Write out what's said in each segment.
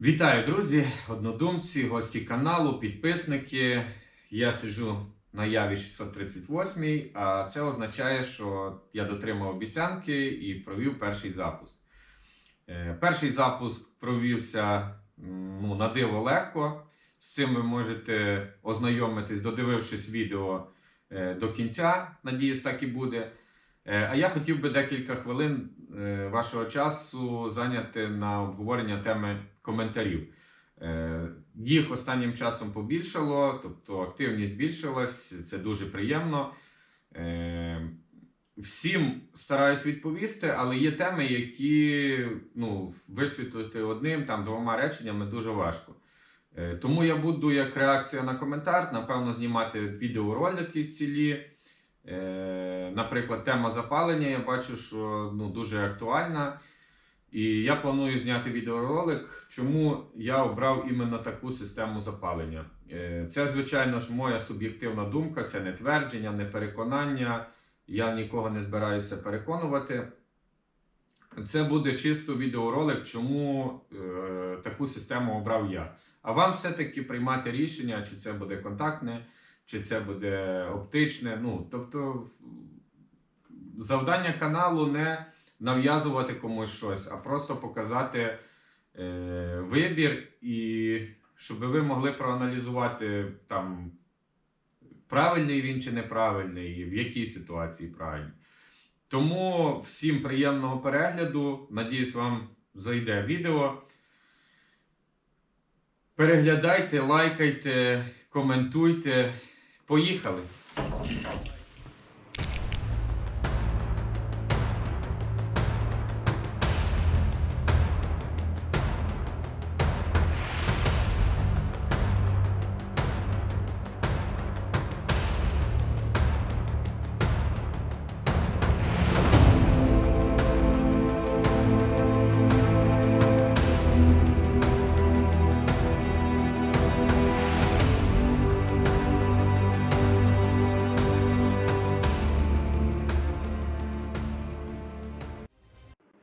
Вітаю, друзі, однодумці, гості каналу, підписники. Я сиджу на яві 638, а це означає, що я дотримав обіцянки і провів перший запуск. Е, Перший запуск провівся ну, на диво легко. З цим ви можете ознайомитись, додивившись відео е, до кінця. Надіюсь, так і буде. Е, А я хотів би декілька хвилин вашого часу зайняти на обговорення теми коментарів. Е, Їх останнім часом побільшало, тобто активність збільшилась, це дуже приємно. Е, Всім стараюсь відповісти, але є теми, які ну, висвітлити одним там двома реченнями дуже важко. Е, Тому я буду як реакція на коментар, напевно, знімати відеоролики цілі. Е, Наприклад, тема запалення я бачу, що ну, дуже актуальна. І я планую зняти відеоролик, чому я обрав іменно таку систему запалення. Е, Це, звичайно ж, моя суб'єктивна думка, це не твердження, не переконання. Я нікого не збираюся переконувати. Це буде чисто відеоролик, чому е, таку систему обрав я. А вам все-таки приймати рішення, чи це буде контактне, чи це буде оптичне. Ну, тобто, завдання каналу не нав'язувати комусь щось, а просто показати е, вибір, і щоб ви могли проаналізувати там, правильний він чи неправильний, і в якій ситуації правильний. Тому всім приємного перегляду. Надіюсь, вам зайде відео. Переглядайте, лайкайте, коментуйте. Поїхали!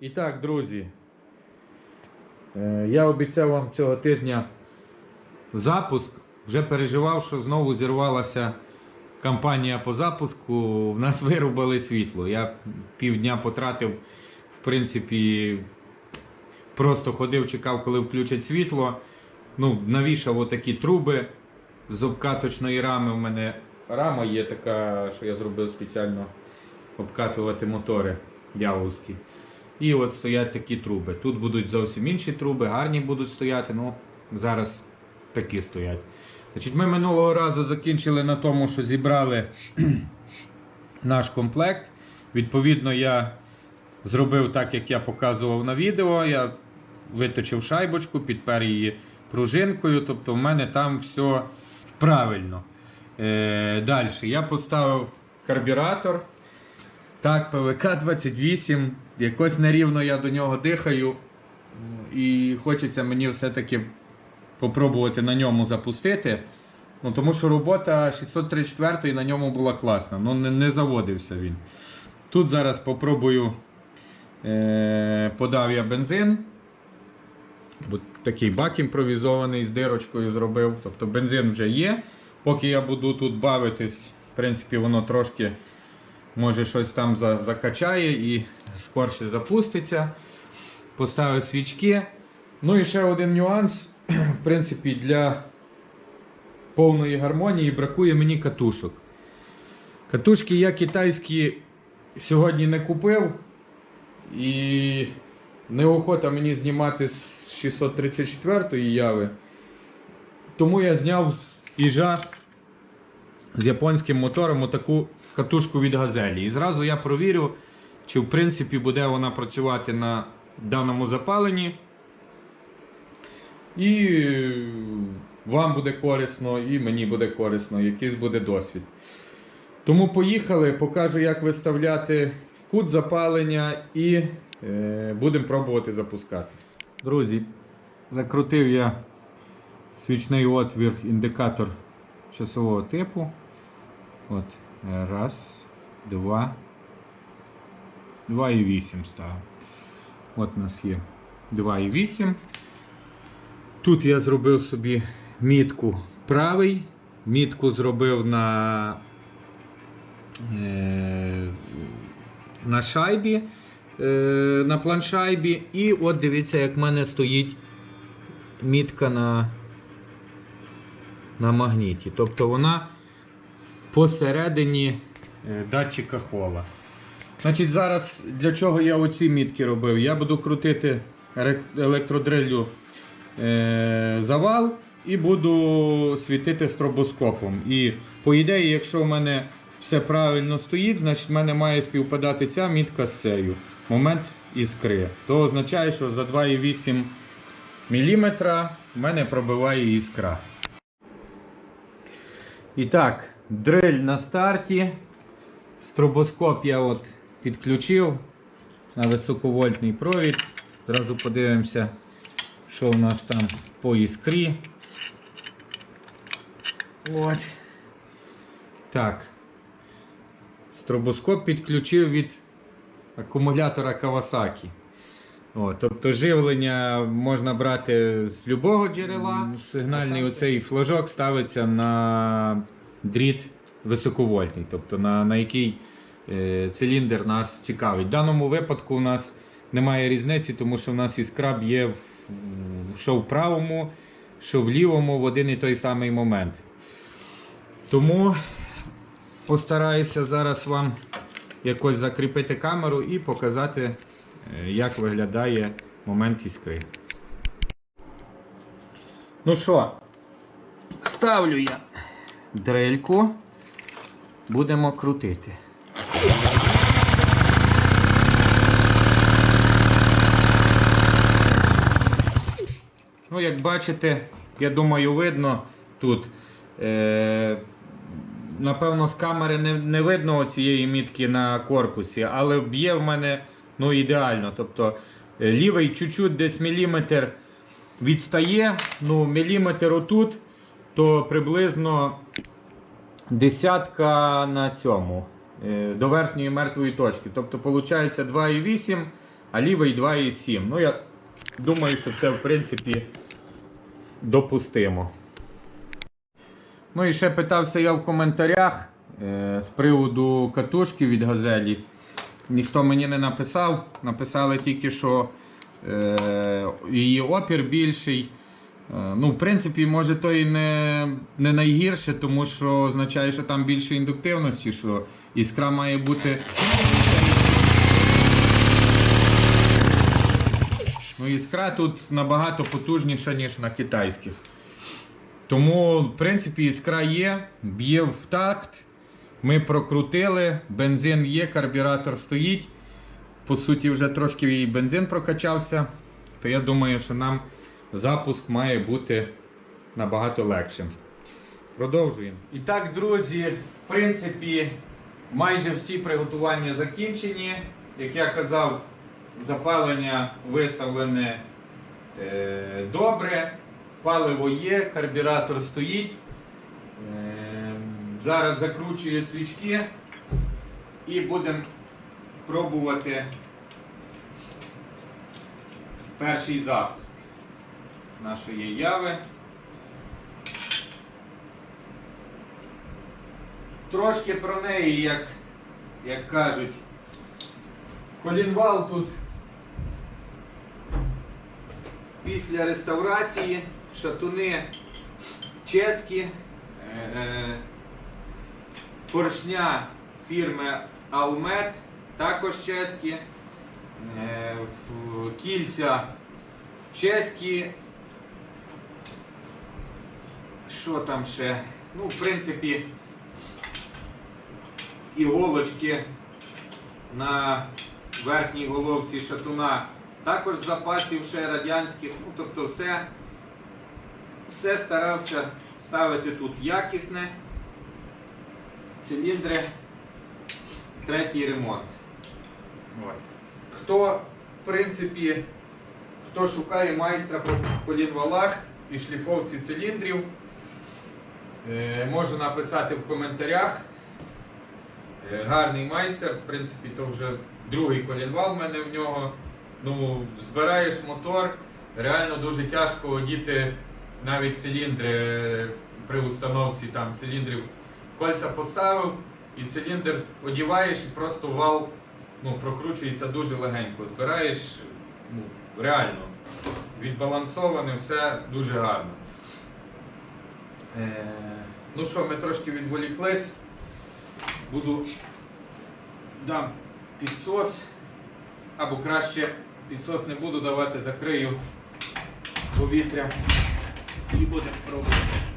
І так, друзі, е, я обіцяв вам цього тижня запуск. Вже переживав, що знову зірвалася кампанія по запуску. В нас вирубали світло. Я півдня потратив, в принципі, просто ходив, чекав, коли включать світло. Ну, навішав отакі труби з обкаточної рами. У мене рама є така, що я зробив спеціально обкатувати мотори явовські. І от стоять такі труби. Тут будуть зовсім інші труби, гарні будуть стояти. Ну, зараз такі стоять. Значить, Ми минулого разу закінчили на тому, що зібрали наш комплект. Відповідно, я зробив так, як я показував на відео. Я виточив шайбочку, підпер її пружинкою. Тобто, в мене там все правильно. Е, Далі я поставив карбюратор. Так, ПВК 28. Якось нерівно я до нього дихаю. І хочеться мені все-таки попробувати на ньому запустити. Ну, Тому що робота 634 на ньому була класна. Ну, не, не заводився він. Тут зараз попробую е, подав я бензин. Бо такий бак імпровізований з дирочкою зробив. Тобто бензин вже є. Поки я буду тут бавитись, в принципі, воно трошки може щось там закачає і скорше запуститься. Поставив свічки. Ну і ще один нюанс. В принципі, для повної гармонії бракує мені катушок. Катушки я китайські сьогодні не купив. І неохота мені знімати з 634 яви. Тому я зняв з іжа з японським мотором отаку катушку від газелі. І зразу я провірю, чи в принципі буде вона працювати на даному запаленні. І вам буде корисно, і мені буде корисно, якийсь буде досвід. Тому поїхали, покажу, як виставляти кут запалення і е, будемо пробувати запускати. Друзі, закрутив я свічний отвір, індикатор часового типу. От, раз, два. 2,8 ставив. От у нас є 2,8. Тут я зробив собі мітку правий, мітку зробив на, е, на шайбі, е, на планшайбі. І от дивіться, як в мене стоїть мітка на, на магніті. Тобто вона посередині е, датчика хола. Значить, зараз для чого я оці мітки робив? Я буду крутити електродрилю е, завал і буду світити стробоскопом. І по ідеї, якщо в мене все правильно стоїть, значить в мене має співпадати ця мітка з цією. Момент іскри. То означає, що за 2,8 мм в мене пробиває іскра. І так, дриль на старті. Стробоскоп я от підключив на високовольтний провід. Зразу подивимося, що у нас там по іскрі. От. Так. Стробоскоп підключив від акумулятора Kawasaki. О, тобто живлення можна брати з будь-якого джерела. Сигнальний оцей флажок ставиться на дріт високовольтний, тобто на, на який е, циліндр нас цікавить. В даному випадку у нас немає різниці, тому що в нас іскра б'є в, в- що в правому, що в лівому в один і той самий момент. Тому постараюся зараз вам якось закріпити камеру і показати, е, як виглядає момент іскри. Ну що, ставлю я дрельку, будемо крутити. Ну, як бачите, я думаю, видно тут. Е, напевно, з камери не, не видно цієї мітки на корпусі, але б'є в мене ну, ідеально. Тобто е, лівий чуть-чуть десь міліметр відстає, ну, міліметр отут, то приблизно десятка на цьому. е, До верхньої мертвої точки. Тобто, виходить 2,8, а лівий 2,7. Ну, я думаю, що це в принципі допустимо. Ну і ще питався я в коментарях е, з приводу катушки від газелі. Ніхто мені не написав. Написали тільки, що е, її опір більший. Е, ну, в принципі, може то і не, не найгірше, тому що означає, що там більше індуктивності, що іскра має бути. Ну, іскра тут набагато потужніша, ніж на китайських. Тому, в принципі, іскра є, б'є в такт. Ми прокрутили, бензин є, карбюратор стоїть. По суті, вже трошки і бензин прокачався. То я думаю, що нам запуск має бути набагато легшим. Продовжуємо. І так, друзі, в принципі, майже всі приготування закінчені. Як я казав, запалення виставлене е, добре. Паливо є, карбюратор стоїть. Е, Зараз закручую свічки і будемо пробувати перший запуск нашої яви. Трошки про неї, як, як кажуть, колінвал тут після реставрації шатуни чеські, е, е, поршня фірми Алмет, також чеські, е, кільця чеські. Що там ще? Ну, в принципі, іголочки на верхній головці шатуна також запасів ще радянських. Ну, тобто все, все старався ставити тут якісне. Циліндри, третій ремонт. Хто, в принципі, хто шукає майстра по колінвалах і шліфовці циліндрів, можу написати в коментарях. Е, Гарний майстер, в принципі, то вже другий колінвал в мене в нього. Ну, збираєш мотор, реально дуже тяжко одіти навіть циліндри при установці там циліндрів. Кольця поставив і циліндр одіваєш і просто вал ну, прокручується дуже легенько. Збираєш ну, реально відбалансоване, все дуже гарно. Е, ну що, ми трошки відволіклись. Буду дам підсос. Або краще підсос не буду давати, закрию повітря і будемо пробувати.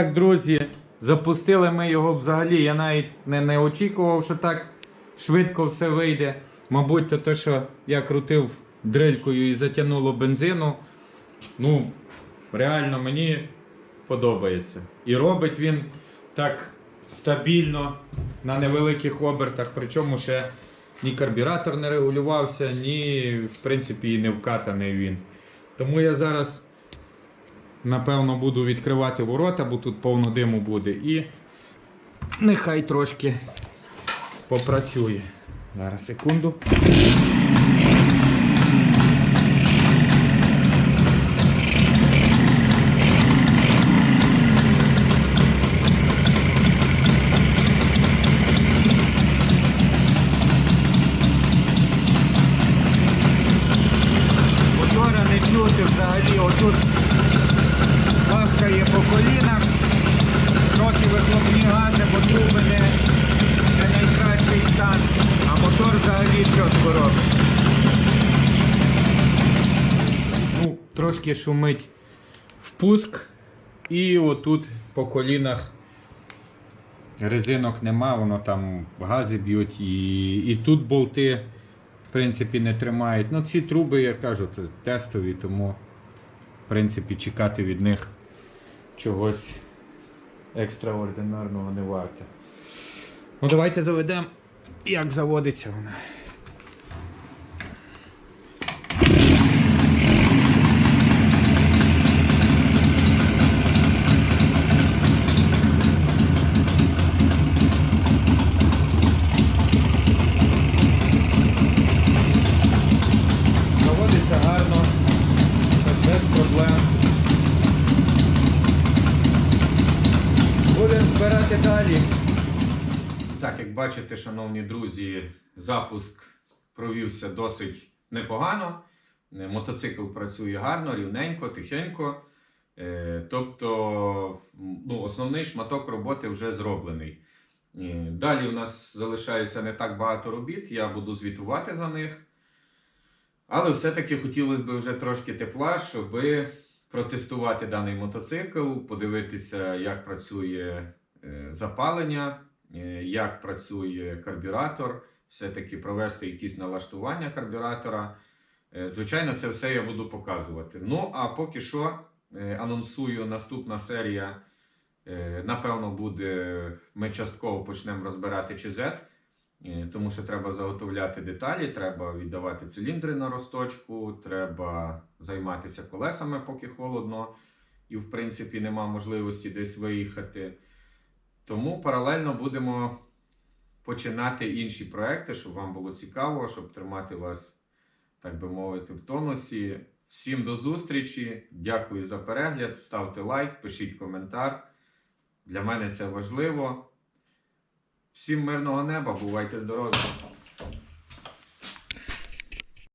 Так, друзі, запустили ми його взагалі. Я навіть не, не очікував, що так швидко все вийде. Мабуть, то те, що я крутив дрелькою і затягнуло бензину. Ну, реально мені подобається. І робить він так стабільно на невеликих обертах, причому ще ні карбюратор не регулювався, ні, в принципі, і не вкатаний він. Тому я зараз напевно, буду відкривати ворота, бо тут повно диму буде. І нехай трошки попрацює. Зараз секунду. Трошки шумить впуск, і отут по колінах резинок нема, воно там гази б'ють, і, і тут болти в принципі не тримають. Ну, ці труби, я кажу, це тестові, тому в принципі чекати від них чогось екстраординарного не варто. Ну, давайте заведемо, як заводиться вона. Будемо далі. Так, як бачите, шановні друзі, запуск провівся досить непогано. Е, Мотоцикл працює гарно, рівненько, тихенько. Е, Тобто, ну, основний шматок роботи вже зроблений. Е, Далі в нас залишається не так багато робіт, я буду звітувати за них. Але все-таки хотілося б вже трошки тепла, щоб протестувати даний мотоцикл, подивитися, як працює запалення, е, як працює карбюратор, все-таки провести якісь налаштування карбюратора. Е, Звичайно, це все я буду показувати. Ну, а поки що е, анонсую наступна серія. е, Напевно, буде. Ми частково почнемо розбирати ЧЗ. Е, Тому що треба заготовляти деталі, треба віддавати циліндри на розточку, треба займатися колесами, поки холодно, і, в принципі, нема можливості десь виїхати. Тому паралельно будемо починати інші проекти, щоб вам було цікаво, щоб тримати вас, так би мовити, в тонусі. Всім до зустрічі. Дякую за перегляд. Ставте лайк, пишіть коментар. Для мене це важливо. Всім мирного неба, бувайте здорові.